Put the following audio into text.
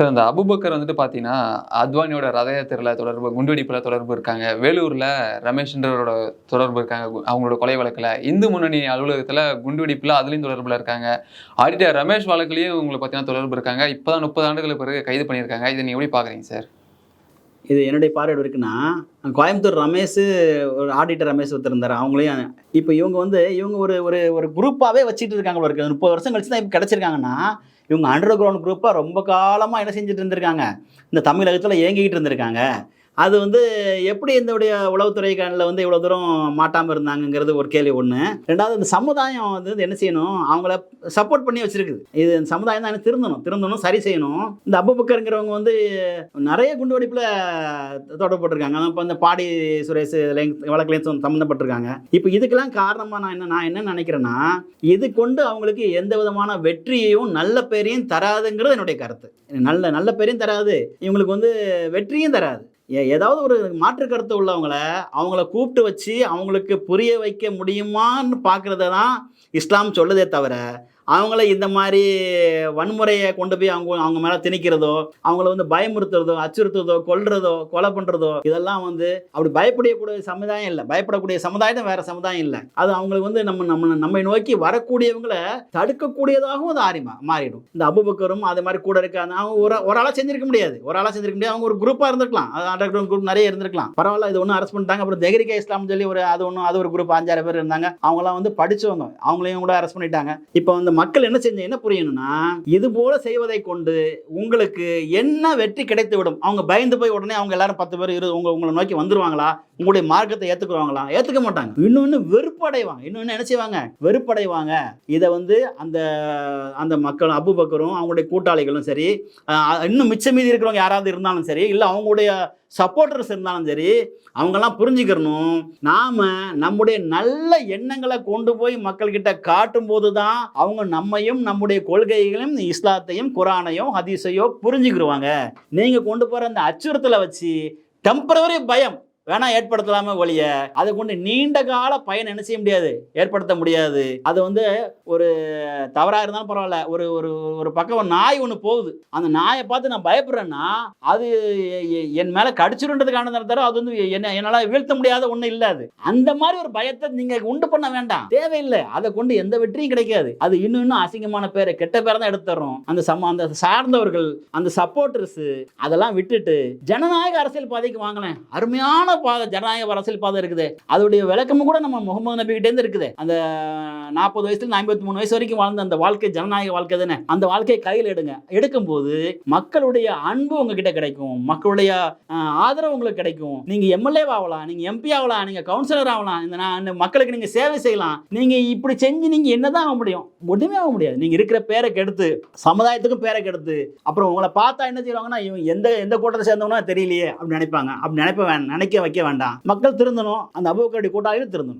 Sir இந்த Abu Bakr வந்துட்டு பார்த்தீங்கன்னா அத்வானியோட ரத யாத்திரையில் தொடர்பு குண்டுவெடிப்பில் தொடர்பு இருக்காங்க. வேலூரில் ரமேஷ்ன்றவரோட தொடர்பு இருக்காங்க. அவங்களோட கொலை வழக்கில். இந்து முன்னணி அலுவலகத்தில் குண்டுவெடிப்பில் அதுலேயும் தொடர்பில் இருக்காங்க. ஆடிட்டர் ரமேஷ் வழக்குலேயும் உங்களை பார்த்தீங்கன்னா தொடர்பு இருக்காங்க. இப்போ தான் முப்பது ஆண்டுகளுக்கு பிறகு கைது பண்ணியிருக்காங்க. இதை நீங்கள் எப்படி பார்க்குறீங்க சார்? இது என்னுடைய பார்வையோடு இருக்குன்னா கோயம்புத்தூர் ரமேஷ் ஒரு ஆடிட்டர் ரமேஷ் ஒருத்தர் இருந்தார். அவங்களையும் இப்போ இவங்க வந்து இவங்க ஒரு ஒரு ஒரு குரூப்பாகவே வச்சுட்டு இருக்காங்க ஒரு முப்பது வருஷம் கழிச்சு தான் இப்போ கிடச்சிருக்காங்கன்னா இவங்க அண்டர் கிரவுண்ட் குரூப்பாக ரொம்ப காலமாக என்ன செஞ்சுட்டு இருந்திருக்காங்க? இந்த தமிழகத்தில் இயங்கிக்கிட்டு இருந்திருக்காங்க. அது வந்து எப்படி இதனுடைய உளவுத்துறை கண்ணில் வந்து இவ்வளோ தூரம் மாட்டாமல் இருந்தாங்கங்கிறது ஒரு கேள்வி ஒன்று ரெண்டாவது இந்த சமுதாயம் வந்து என்ன செய்யணும்? அவங்கள சப்போர்ட் பண்ணி வச்சிருக்குது. இது இந்த சமுதாயம் தான் திருந்தணும். திருந்தணும் சரி செய்யணும். இந்த அபுபக்கருங்கிறவங்க வந்து நிறைய குண்டுவெடிப்பில் தொடர்பட்டிருக்காங்க அதான் இப்போ இந்த பாடி சுரேஷ் வழக்குலேயும் சம்மந்தப்பட்டிருக்காங்க இப்போ இதுக்கெல்லாம் காரணமாக நான் என்ன நான் என்ன நினைக்கிறேன்னா இது கொண்டு அவங்களுக்கு எந்த விதமான வெற்றியையும் நல்ல பேரையும் தராதுங்கிறது என்னுடைய கருத்து. நல்ல நல்ல பேரையும் தராது. இவங்களுக்கு வந்து வெற்றியும் தராது. ஏதாவது ஒரு மாற்று கருத்து உள்ளவங்கள அவங்கள கூப்பிட்டு வச்சு அவங்களுக்கு புரிய வைக்க முடியுமான்னு பார்க்குறத தான் இஸ்லாம் சொல்லுதே தவிர அவங்கள இந்த மாதிரி வன்முறையை கொண்டு போய் அவங்க அவங்க மேலே திணிக்கிறதோ அவங்கள வந்து பயமுறுத்துறதோ அச்சுறுத்துறதோ கொல்றதோ கொலை பண்ணுறதோ இதெல்லாம் வந்து அப்படி பயப்படக்கூடிய சமுதாயம் இல்லை. பயப்படக்கூடிய சமுதாயம் வேற சமுதாயம் இல்லை. அது அவங்களுக்கு வந்து நம்ம நம்ம நம்மை நோக்கி வரக்கூடியவங்களை தடுக்கக்கூடியதாகவும் அது ஆரிமா மாறிடும். இந்த அபுபக்கரும் அது மாதிரி கூட இருக்காது அவங்க ஒரு ஒரு ஆளாக செஞ்சிருக்க முடியாது. ஒரு ஆளாக செஞ்சிருக்க முடியாது. அவங்க ஒரு குரூப்பாக இருந்திருக்கலாம். அது அண்டர் கிரவுண்ட் குரூப் நிறைய இருந்திருக்கலாம். பரவாயில்ல இது ஒன்றும் அரெஸ்ட் பண்ணிட்டாங்க. அப்புறம் தெஹரிகா இஸ்லாம் சொல்லி ஒரு அது ஒன்றும் அது ஒரு குரூப் அஞ்சாறு பேர் இருந்தாங்க. அவங்களாம் வந்து படிச்சவங்க. அவங்களையும் கூட அரெஸ்ட் பண்ணிட்டாங்க. இப்போ வந்து மக்கள் என்ன செஞ்ச என்ன புரியணும்னா இது போல செய்வதை கொண்டு உங்களுக்கு என்ன வெற்றி கிடைத்து விடும் அவங்க பயந்து போய் உடனே அவங்க எல்லாரும் பத்து பேர் இரு உங்க உங்களை நோக்கி வந்துருவாங்களா? உங்களுடைய மார்க்கத்தை ஏத்துக்குவாங்களா? ஏத்துக்க மாட்டாங்க. இன்னொன்னு வெறுப்படைவாங்க. இன்னொன்னு என்ன செய்வாங்க? வெறுப்படைவாங்க. இதை வந்து அந்த அந்த மக்கள் அபுபக்கரும் அவங்களுடைய கூட்டாளிகளும் சரி இன்னும் மிச்சம் மீதி இருக்கிறவங்க யாராவது இருந்தாலும் சரி இல்லை அவங்களுடைய சப்போர்ட்டர்ஸ் இருந்தாலும் சரி அவங்கெல்லாம் புரிஞ்சுக்கிறணும் நாம் நம்முடைய நல்ல எண்ணங்களை கொண்டு போய் மக்கள்கிட்ட காட்டும் போது தான் அவங்க நம்மையும் நம்முடைய கொள்கைகளையும் இஸ்லாத்தையும் குரானையும் ஹதீஸையோ புரிஞ்சுக்கிருவாங்க. நீங்கள் கொண்டு போகிற அந்த அச்சுறுத்தலை வச்சு டெம்பரவரி பயம் வேணா ஏற்படுத்தலாமே ஒழிய அதை கொண்டு நீண்ட கால பயன் என்ன செய்ய முடியாது? ஏற்படுத்த முடியாது. அது வந்து ஒரு தவறாக இருந்தாலும் பரவாயில்ல. ஒரு ஒரு ஒரு பக்கம் ஒரு நாய் ஒன்று போகுது. அந்த நாயை பார்த்து நான் பயப்படுறேன்னா அது எ- என் மேலே கடிச்சிருன்றதுக்கான தவிர அது வந்து என்ன என்னால் வீழ்த்த முடியாத ஒன்றும் இல்லை அது. அந்த மாதிரி ஒரு பயத்தை நீங்கள் உண்டு பண்ண வேண்டாம். தேவையில்லை. அதை கொண்டு எந்த வெற்றியும் கிடைக்காது. அது இன்னும் இன்னும் அசிங்கமான பேரை. கெட்ட பேரை தான் எடுத்துறோம். அந்த சம அந்த சார்ந்தவர்கள் அந்த சப்போர்ட்டர்ஸ் அதெல்லாம் விட்டுட்டு ஜனநாயக அரசியல் பாதைக்கு வாங்கினேன் அருமையான பாதை ஜனநாயக அரசியல் பாதை இருக்குது. அதோடைய விளக்கமும் கூட நம்ம முகமது நபிகிட்டேருந்து இருந்து இருக்குது. அந்த நாற்பது வயசுல ஐம்பத்தி மூணு வயசு வரைக்கும் வாழ்ந்த அந்த வாழ்க்கை ஜனநாயக வாழ்க்கை தானே? அந்த வாழ்க்கையை கையில் எடுங்க. எடுக்கும்போது மக்களுடைய அன்பு உங்ககிட்ட கிடைக்கும். மக்களுடைய ஆதரவு உங்களுக்கு கிடைக்கும். நீங்க எம்எல்ஏ ஆகலாம் நீங்க எம்பி ஆகலாம் நீங்க கவுன்சிலர் ஆகலாம். இந்த நான் மக்களுக்கு நீங்க சேவை செய்யலாம். நீங்க இப்படி செஞ்சு நீங்க என்னதான் ஆக முடியும்? ஒண்ணுமே ஆக முடியாது. நீங்க இருக்கிற பேரை கெடுத்து சமுதாயத்துக்கும் பேரை கெடுத்து அப்புறம் உங்களை பார்த்தா என்ன செய்வாங்கன்னா இவன் எந்த எந்த கூட்டத்தை சேர்ந்தவனா தெரியலையே அப்படின்னு நினைப்பாங்க. அப்படி நினைப்ப நினைக்க வைக்க வேண்டாம். மக்கள் திருந்தணும். அந்த அபுபக்கருடைய கூட்டாளிகள் திருந்தணும்.